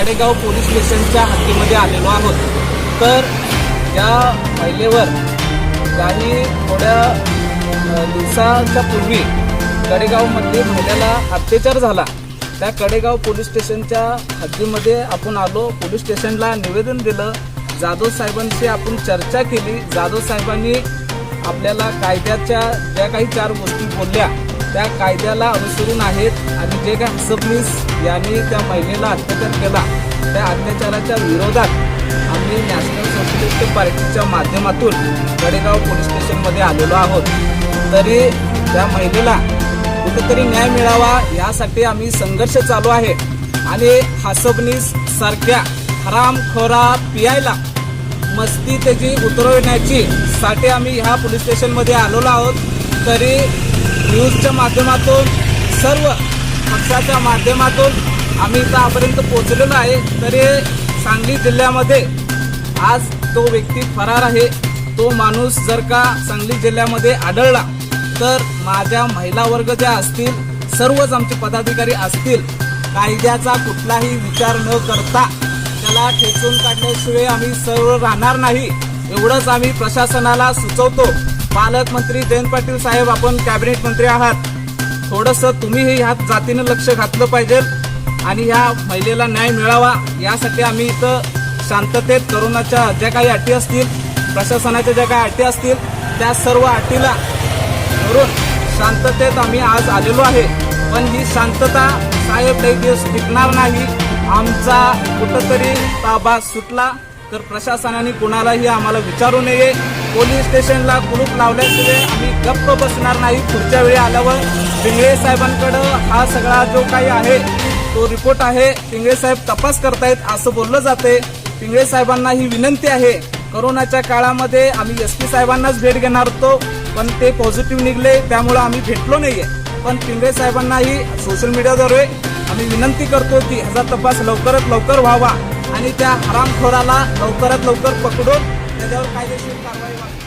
Kadegaon police स्टेशनच्या हद्दीमध्ये आलेलो आहोत. तर या महिलेवर काही थोड्या दिवसाच्या पूर्वी कडेगावमध्ये महिलेला अत्याचार झाला त्या कडेगाव पोलीस स्टेशनच्या हद्दीमध्ये आपण आलो. पोलीस स्टेशनला निवेदन दिलं. जाधव साहेबांशी आपण चर्चा केली. जाधव साहेबांनी आपल्याला कायद्याच्या ज्या काही चार गोष्टी बोलल्या त्या कायद्याला अनुसरून आहेत आणि जे काय हसबनीस यांनी त्या महिलेला अत्याचार केला त्या अत्याचाराच्या विरोधात आम्ही नॅशनल सोशलिस्ट पार्टीच्या माध्यमातून गडेगाव पोलीस स्टेशनमध्ये आलेलो आहोत. तरी त्या महिलेला कुठेतरी न्याय मिळावा यासाठी आम्ही संघर्ष चालू आहे आणि हसबनीस सारख्या हरामखोरा पियायला मस्ती त्याची उतरवण्याची साठी आम्ही ह्या पोलीस स्टेशनमध्ये आलेलो आहोत. तरी न्यूजच्या माध्यमातून सर्व पक्षाच्या माध्यमातून आम्ही इथं आपर्यंत पोहोचलेलो आहे. तरी सांगली जिल्ह्यामध्ये आज तो व्यक्ती फरार आहे. तो माणूस जर का सांगली जिल्ह्यामध्ये आढळला तर माझ्या महिला वर्ग ज्या असतील सर्वच आमचे पदाधिकारी असतील कायद्याचा कुठलाही विचार न करता त्याला ठेचून काढल्याशिवाय आम्ही सर्व राहणार नाही. एवढंच आम्ही प्रशासनाला सुचवतो. पालकमंत्री जयंत पाटील साहेब आपण कॅबिनेट मंत्री आहात. थोडंसं तुम्हीही ह्या जातीनं लक्ष घातलं पाहिजे आणि ह्या महिलेला न्याय मिळावा यासाठी आम्ही इथं शांततेत करोनाच्या ज्या काही अटी असतील प्रशासनाच्या ज्या काही अटी असतील त्या सर्व अटीला धरून शांततेत आम्ही आज आलेलो आहे. पण ही शांतता साहेब काही दिवस टिकणार नाही. आमचा कुठंतरी ताबा सुटला तर प्रशासनाने कुणालाही आम्हाला विचारू नये. पोलीस स्टेशनला कुलूप लावल्याशिवाय आम्ही गप्प बसणार नाही. पुढच्या वेळी आल्यावर पिंगळे साहेबांकडं हा सगळा जो काही आहे तो रिपोर्ट आहे. पिंगळे साहेब तपास करतायत असं बोललं जाते पिंगळे साहेबांना ही विनंती आहे. करोनाच्या काळामध्ये आम्ही एस पी साहेबांनाच भेट घेणार होतो पण ते पॉझिटिव्ह निघले त्यामुळे आम्ही भेटलो नाहीये. पण पिंगळे साहेबांनाही सोशल मीडियाद्वारे आम्ही विनंती करतो की ह्याचा तपास लवकरात लवकर व्हावा आणि त्या हरामखोराला लवकरात लवकर पकडून कायदेशीर कारवाई व्हावी